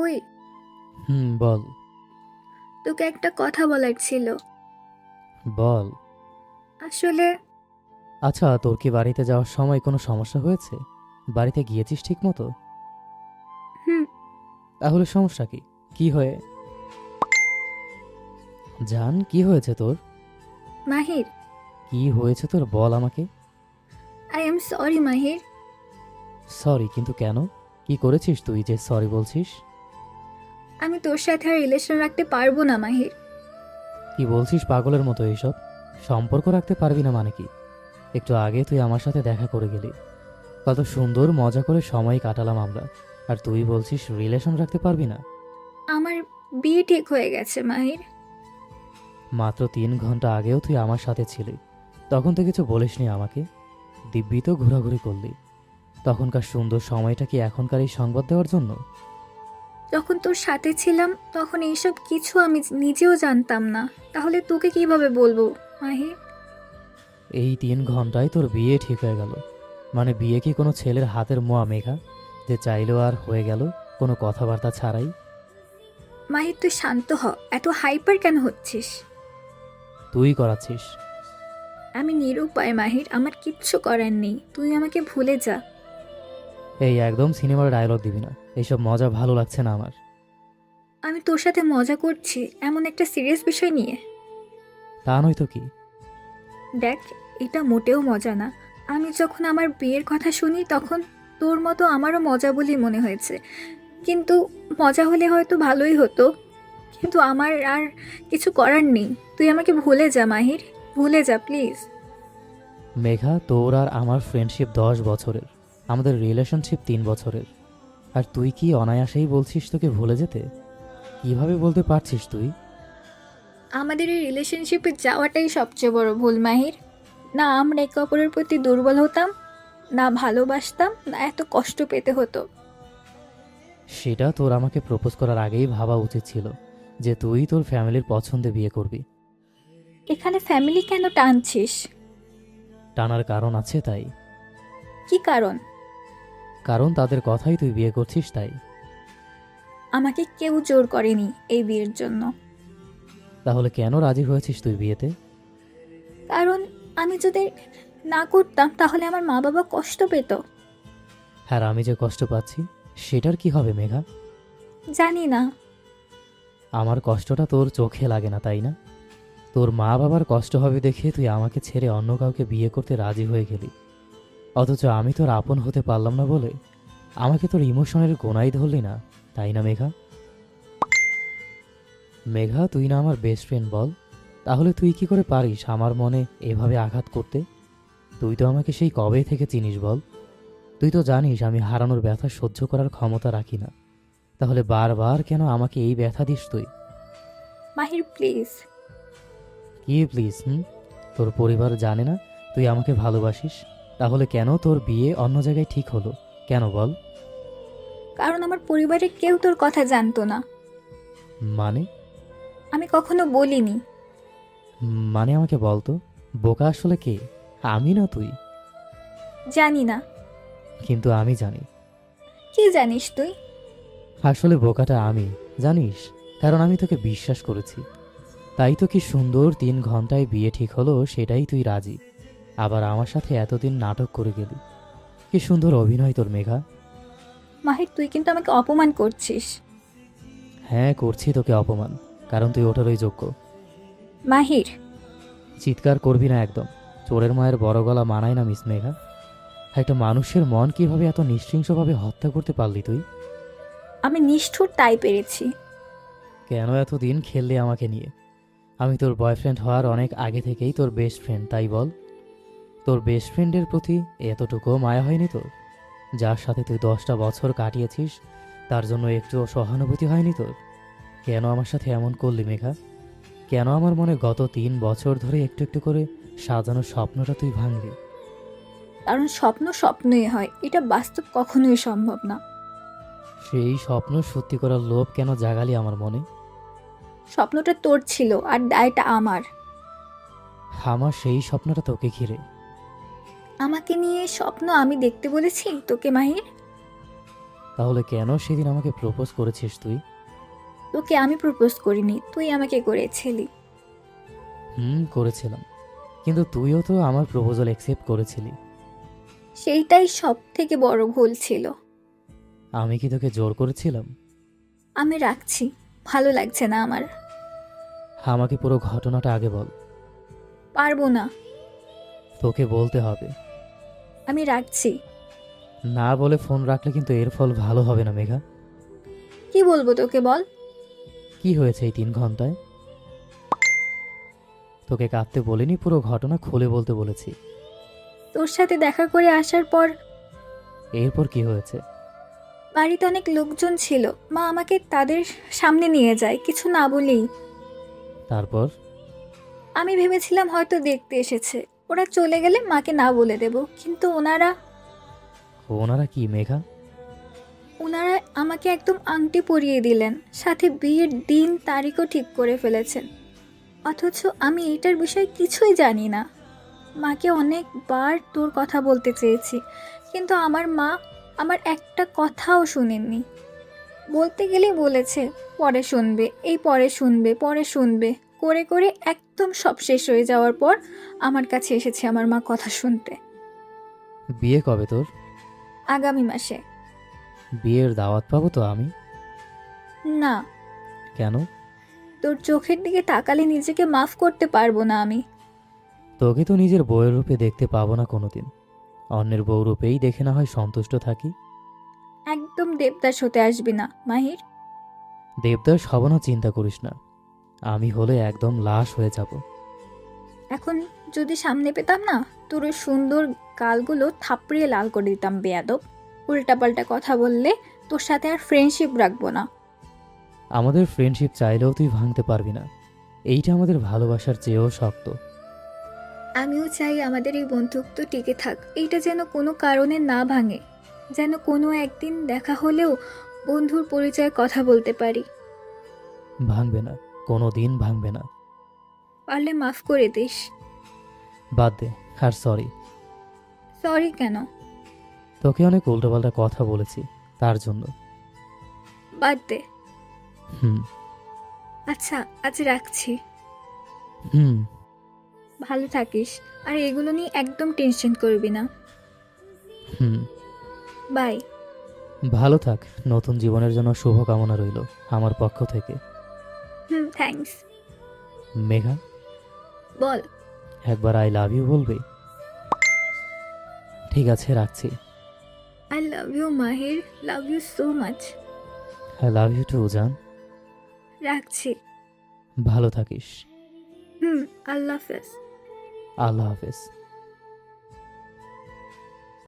ওই হুম বল। তোকে একটা কথা বলার ছিল। বল। আসলে আচ্ছা তোর কি বাড়িতে যাওয়ার সময় কোনো সমস্যা হয়েছে? বাড়িতে গিয়েছিস ঠিক মতো হুম। তাহলে সমস্যা কি? কি হয়ে? জান কি হয়েছে তোর? মাহির। কি হয়েছে তোর? বল আমাকে। I am sorry Mahir. Sorry কিন্তু কেন? কি করেছিস তুই যে সরি বলছিস? আমি তোর সাথে আর রিলেশন রাখতে পারব না মাহির। কি বলছিস পাগলের মতো এইসব? সম্পর্ক রাখতে পারবি না মানে কি? একটু আগে তুই আমার সাথে দেখা করে গেলি। কত সুন্দর মজা করে সময় কাটালাম আমরা। আর তুই বলছিস রিলেশন রাখতে পারবি না? আমার বিয়ে ঠিক হয়ে গেছে মাহির। মাত্র তিন ঘণ্টা আগেও তুই আমার সাথে ছিলি। তখন তো কিছু বলিসনি আমাকে। দিব্যি তো ঘোরাঘুরি করলি। তখনকার সুন্দর সময়টা কি এখনকার এই সংবাদ দেওয়ার জন্য? যখন তোর সাথে ছিলাম তখন এইসব কিছু আমি নিজেও জানতাম না। তাহলে তোকে কীভাবে বলব মাহির এই তিন ঘন্টায় তোর বিয়ে ঠিক হয়ে গেল। মানে বিয়ে কি কোনো ছেলের হাতের মোয়া মেঘা? যে চাইলেও আর হয়ে গেল কোনো কথাবার্তা ছাড়াই? মাহির তুই শান্ত হ। এত হাইপার কেন হচ্ছিস? তুই করাচ্ছিস। আমি নিরুপায় মাহির। আমার কিচ্ছু করার নেই। তুই আমাকে ভুলে যা। এই একদম সিনেমার ডায়লগ দিবি না। এইসব মজা ভালো লাগছে না আমার। আমি তোর সাথে মজা করছি এমন একটা সিরিয়াস বিষয় নিয়ে। তা নয় তো কি? দেখ এটা মোটেও মজা না। আমি যখন আমার বিয়ের কথা শুনি তখন তোর মতো আমারও মজা বলেই মনে হয়েছে। কিন্তু মজা হলে হয়তো ভালোই হতো। কিন্তু আমার আর কিছু করার নেই। তুই আমাকে ভুলে যা মাহির। ভুলে যা প্লিজ মেঘা তোর আর আমার ফ্রেন্ডশিপ দশ বছরের। আমাদের রিলেশনশিপ তিন বছরের। আর তুই কি অনায়াসেই বলছিস তোকে ভুলে যেতে? কীভাবে বলতে পারছিস তুই? আমাদের এই রিলেশনশিপে যাওয়াটাই সবচেয়ে বড় ভুল মাহির। না আমরা একে অপরের প্রতি দুর্বল হতাম না ভালোবাসতাম না এত কষ্ট পেতে হতো। সেটা তোর আমাকে প্রপোজ করার আগেই ভাবা উচিত ছিল যে তুই তোর ফ্যামিলির পছন্দে বিয়ে করবি। এখানে ফ্যামিলি কেন টানছিস? টানার কারণ আছে তাই। কি কারণ? কারণ তাদের কথাই তুই বিয়ে করছিস তাই। আমাকে কেউ জোর করেনি এই বিয়ের জন্য। তাহলে কেন রাজি হয়েছিস তুই বিয়েতে? কারণ আমি যদি না করতাম তাহলে আমার মা বাবা কষ্ট পেত। হ্যাঁ আমি যে কষ্ট পাচ্ছি সেটার কি হবে মেঘা? জানি না। আমার কষ্টটা তোর চোখে লাগে না তাই না? তোর মা বাবার কষ্ট হবে দেখে তুই আমাকে ছেড়ে অন্য কাউকে বিয়ে করতে রাজি হয়ে গেলি। অথচ আমি তোর আপন হতে পারলাম না বলে আমাকে তোর ইমোশনের গোনাই ধরলি না তাই না মেঘা? মেঘা তুই না আমার বেস্ট ফ্রেন্ড বল। তাহলে তুই কি করে পারিস আমার মনে এভাবে আঘাত করতে? তুই তো আমাকে সেই কবে থেকে চিনিস বল? তুই তো জানিস আমি হারানোর ব্যথা সহ্য করার ক্ষমতা রাখি না। তাহলে বারবার কেন আমাকে এই ব্যথা দিস তুই? মাহির প্লিজ কি প্লিজ হুম? তোর পরিবার জানে না তুই আমাকে ভালোবাসিস। তাহলে কেন তোর বিয়ে অন্য জায়গায় ঠিক হলো? কেন বল? কারণ আমার পরিবারের কেউ তোর কথা জানতো না। মানে? আমি কখনো বলিনি। মানে আমাকে বলতো বোকা আসলে কে? আমি না তুই? জানি না। কিন্তু আমি জানি। কি জানিস তুই? আসলে বোকাটা আমি জানিস? কারণ আমি তোকে বিশ্বাস করেছি। তাই তো কি সুন্দর তিন ঘন্টায় বিয়ে ঠিক হলো সেটাই তুই রাজি। আবার আমার সাথে এতদিন নাটক করে গেলি। কি সুন্দর অভিনয় তোর মেঘা। মাহির তুই কিন্তু আমাকে অপমান করছিস। হ্যাঁ করছি তোকে অপমান কারণ তুই ওঠারই যোগ্য। মাহির। চিৎকার করবি না একদম। চোরের মায়ের বড় গলা মানায় না মিস মেঘা। একটা মানুষের মন কীভাবে এত নিঃশৃংসভাবে হত্যা করতে পারলি তুই? আমি নিষ্ঠুর তাই পেরেছি। কেন এতদিন খেললি আমাকে নিয়ে? আমি তোর বয়ফ্রেন্ড হওয়ার অনেক আগে থেকেই তোর বেস্ট ফ্রেন্ড তাই বল। তোর বেস্ট ফ্রেন্ডের প্রতি এতটুকুও মায়া হয়নি তোর? যার সাথে তুই দশটা বছর কাটিয়েছিস তার জন্য একটুও সহানুভূতি হয়নি তোর? কেন আমার সাথে এমন করলি মেঘা? কেন আমার মনে গত তিন বছর ধরে একটু একটু করে সাজানো স্বপ্নটা তুই ভাঙলি? কারণ স্বপ্ন স্বপ্নই হয় এটা বাস্তব কখনোই সম্ভব না। সেই স্বপ্ন সত্যি করার লোভ কেন জাগালি আমার মনে? স্বপ্নটা তোর ছিল আর দায়টা আমার। আমার সেই স্বপ্নটা তোকে ঘিরে। আমাকে নিয়ে স্বপ্ন আমি দেখতে বলেছি তোকে মাহির। তাহলে কেন সেদিন আমাকে প্রপোজ করেছিস তুই? তোকে আমি প্রপোজ করিনি তুই আমাকে করেছিলি। হুম করেছিলাম। কিন্তু তুইও তো আমার প্রপোজাল অ্যাকসেপ্ট করেছিলি। সেইটাই সব থেকে বড় ভুল ছিল। আমি কি তোকে জোর করেছিলাম? আমি রাখছি ভালো লাগছে না আমার। আমাকে পুরো ঘটনাটা আগে বল। পারব না। তোকে বলতে হবে। আমি রাখছি। না বলে ফোন রাখলে কিন্তু এর ফল ভালো হবে না মেঘা। কি বলব তোকে বল? কি হয়েছে এই তিন ঘন্টায়? তোকে কাঁদতে বলিনি পুরো ঘটনা খুলে বলতে বলেছি। তোর সাথে দেখা করে আসার পর এরপর কি হয়েছে? বাড়িতে অনেক লোকজন ছিল। মা আমাকে তাদের সামনে নিয়ে যায় কিছু না বলেই। তারপর? আমি ভেবেছিলাম হয়তো দেখতে এসেছে। ওরা চলে গেলে মাকে না বলে দেব কিন্তু ওনারা ওনারা কি মেঘা? ওনারা আমাকে একদম আংটি পরিয়ে দিলেন সাথে বিয়ের দিন তারিখও ঠিক করে ফেলেছেন। অথচ আমি এটার বিষয়ে কিছুই জানি না। মাকে অনেকবার তোর কথা বলতে চেয়েছি কিন্তু আমার মা আমার একটা কথাও শুনেননি। বলতে গেলেই বলেছে পরে শুনবে এই পরে শুনবে পরে শুনবে। করে করে একদম সব শেষ হয়ে যাওয়ার পর আমার কাছে এসেছে আমার মা কথা শুনতে। বিয়ে কবে তোর? আগামী মাসে। বিয়ের দাওয়াত পাবো তো আমি? না। কেন? তোর চোখের দিকে তাকালে নিজেকে মাফ করতে পারব না আমি। তোকে তো নিজের বউয়ের রূপে দেখতে পাবো না কোনোদিন। অন্যের বউ রূপেই দেখে না হয় সন্তুষ্ট থাকি। একদম দেবদাস হতে আসবি না মাহির। দেবদাস হব না চিন্তা করিস না। আমি হলে একদম লাশ হয়ে যাব। এখন যদি সামনে পেতাম না তোর ওই সুন্দর গালগুলো থাপড়িয়ে লাল করে দিতাম বেয়াদব। উল্টাপাল্টা কথা বললে তোর সাথে আর ফ্রেন্ডশিপ রাখব না। আমাদের ফ্রেন্ডশিপ চাইলেও তুই ভাঙতে পারবি না। এইটা আমাদের ভালোবাসার চেয়েও শক্ত। আমিও চাই আমাদের এই বন্ধুত্ব টিকে থাক। এইটা যেন কোনো কারণে না ভাঙে। যেন কোনো একদিন দেখা হলেও বন্ধুর পরিচয়ে কথা বলতে পারি। ভাঙবে না। কোনো দিন ভাঙবে না। পারলে মাফ করে দিস। বাদ দে আর সরি। সরি কেন? তোকে অনেক উল্টোপাল্টা কথা বলেছি তার জন্য। বাদ দে। হুম। আচ্ছা আজ রাখছি। হুম। ভালো থাকিস আর এগুলো নিয়ে একদম টেনশন করবি না। হুম। বাই। ভালো থাক নতুন জীবনের জন্য শুভকামনা রইল আমার পক্ষ থেকে। হুম থ্যাঙ্কস মেঘা? বল। একবার আই লাভ ইউ বলবে? ঠিক আছে রাখছি। I love you Mahir. Love you so much I love you too জান। রাখছি। ভালো থাকিস। হুম আল্লাহ হাফেজ। আল্লাহ হাফেজ।